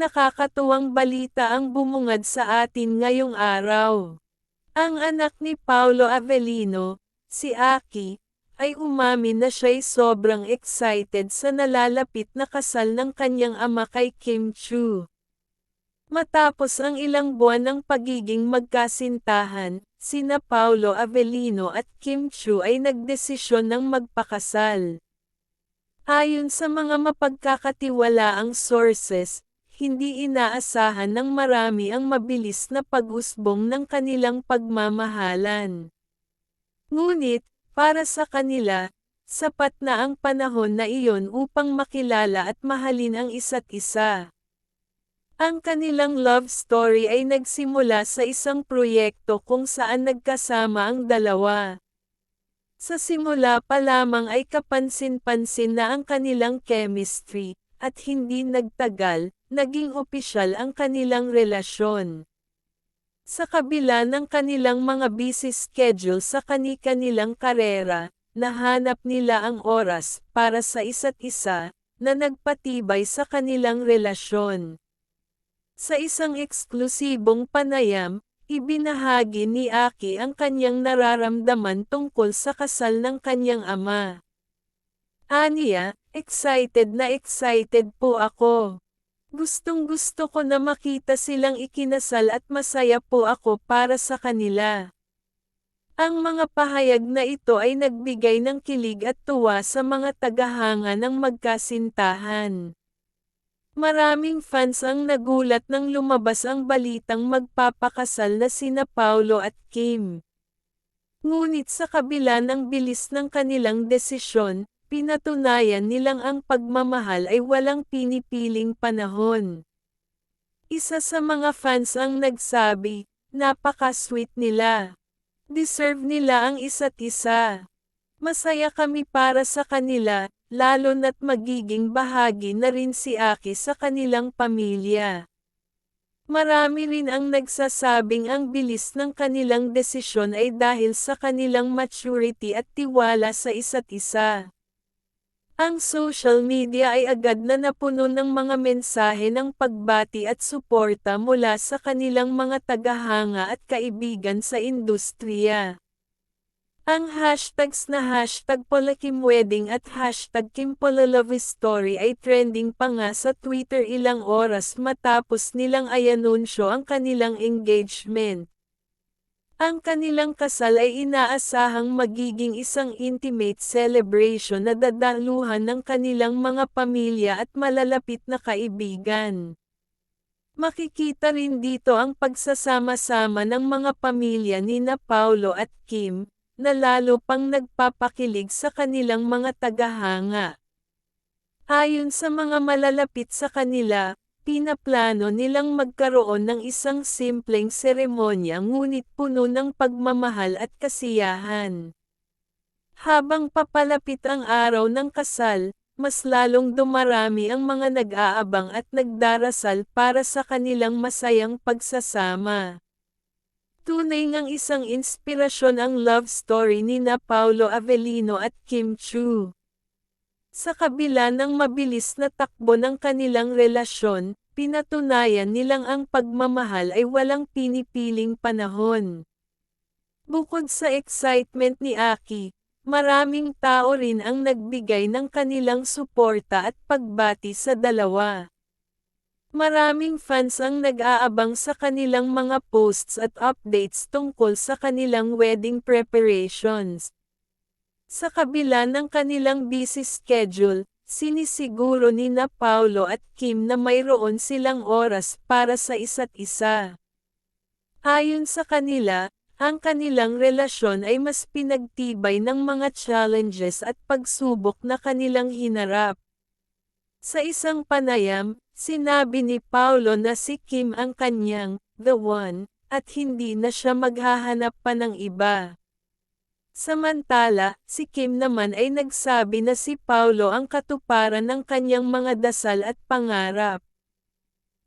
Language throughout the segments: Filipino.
nakakatuwang balita ang bumungad sa atin ngayong araw. Ang anak ni Paulo Avellino, si Aki, ay umamin na siya'y sobrang excited sa nalalapit na kasal ng kanyang ama kay Kim Chu. Matapos ang ilang buwan ng pagiging magkasintahan, sina Paulo Avellino at Kim Chu ay nagdesisyon ng magpakasal. Ayon sa mga mapagkakatiwalaang sources, hindi inaasahan ng marami ang mabilis na pag-usbong ng kanilang pagmamahalan. Ngunit, para sa kanila, sapat na ang panahon na iyon upang makilala at mahalin ang isa't isa. Ang kanilang love story ay nagsimula sa isang proyekto kung saan nagkasama ang dalawa. Sa simula pa lamang ay kapansin-pansin na ang kanilang chemistry, at hindi nagtagal, naging opisyal ang kanilang relasyon. Sa kabila ng kanilang mga busy schedule sa kani-kanilang karera, nahanap nila ang oras para sa isa't isa, na nagpatibay sa kanilang relasyon. Sa isang eksklusibong panayam, ibinahagi ni Aki ang kanyang nararamdaman tungkol sa kasal ng kanyang ama. Aniya, excited na excited po ako. Gustong gusto ko na makita silang ikinasal at masaya po ako para sa kanila. Ang mga pahayag na ito ay nagbigay ng kilig at tuwa sa mga tagahanga ng magkasintahan. Maraming fans ang nagulat nang lumabas ang balitang magpapakasal na sina Paulo at Kim. Ngunit sa kabila ng bilis ng kanilang desisyon, Pinatunayan nilang ang pagmamahal ay walang pinipiling panahon. Isa sa mga fans ang nagsabi, napaka-sweet nila. Deserve nila ang isa't isa. Masaya kami para sa kanila, lalo na't magiging bahagi na rin si Aki sa kanilang pamilya. Marami rin ang nagsasabing ang bilis ng kanilang desisyon ay dahil sa kanilang maturity at tiwala sa isa't isa. Ang social media ay agad na napuno ng mga mensahe ng pagbati at suporta mula sa kanilang mga tagahanga at kaibigan sa industriya. Ang hashtags na hashtag Polakimwedding at hashtag Kimpololovestory ay trending pa nga sa Twitter ilang oras matapos nilang ayanunsyo ang kanilang engagement. Ang kanilang kasal ay inaasahang magiging isang intimate celebration na dadaluhan ng kanilang mga pamilya at malalapit na kaibigan. Makikita rin dito ang pagsasama-sama ng mga pamilya ni na Paulo at Kim, na lalo pang nagpapakilig sa kanilang mga tagahanga. Ayon sa mga malalapit sa kanila, Pinaplano nilang magkaroon ng isang simpleng seremonya ngunit puno ng pagmamahal at kasiyahan. Habang papalapit ang araw ng kasal, mas lalong dumarami ang mga nag-aabang at nagdarasal para sa kanilang masayang pagsasama. Tunay ngang isang inspirasyon ang love story ni na Paulo Avellino at Kim Chu. Sa kabila ng mabilis na takbo ng kanilang relasyon, pinatunayan nilang ang pagmamahal ay walang pinipiling panahon. Bukod sa excitement ni Aki, maraming tao rin ang nagbigay ng kanilang suporta at pagbati sa dalawa. Maraming fans ang nag-aabang sa kanilang mga posts at updates tungkol sa kanilang wedding preparations. Sa kabila ng kanilang busy schedule, sinisiguro ni na Paulo at Kim na mayroon silang oras para sa isa't isa. Ayon sa kanila, ang kanilang relasyon ay mas pinagtibay ng mga challenges at pagsubok na kanilang hinarap. Sa isang panayam, sinabi ni Paulo na si Kim ang kanyang, the one, at hindi na siya maghahanap pa ng iba. Samantala, si Kim naman ay nagsabi na si Paulo ang katuparan ng kanyang mga dasal at pangarap.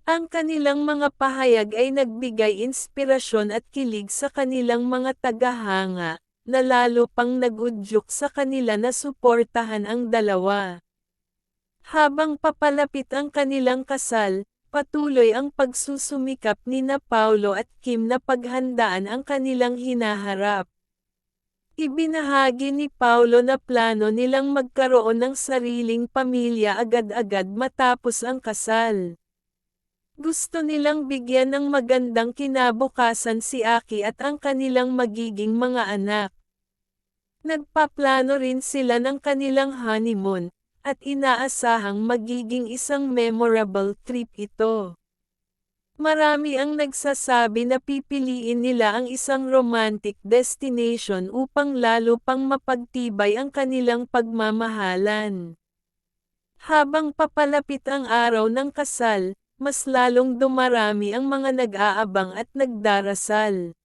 Ang kanilang mga pahayag ay nagbigay inspirasyon at kilig sa kanilang mga tagahanga, na lalo pang nagudyok sa kanila na suportahan ang dalawa. Habang papalapit ang kanilang kasal, Patuloy ang pagsusumikap ni na Paulo at Kim na paghandaan ang kanilang hinaharap. Ibinahagi ni Paulo na plano nilang magkaroon ng sariling pamilya agad-agad matapos ang kasal. Gusto nilang bigyan ng magandang kinabukasan si Aki at ang kanilang magiging mga anak. Nagpaplano rin sila ng kanilang honeymoon, at inaasahang magiging isang memorable trip ito. Marami ang nagsasabi na pipiliin nila ang isang romantic destination upang lalo pang mapagtibay ang kanilang pagmamahalan. Habang papalapit ang araw ng kasal, mas lalong dumarami ang mga nag-aabang at nagdarasal.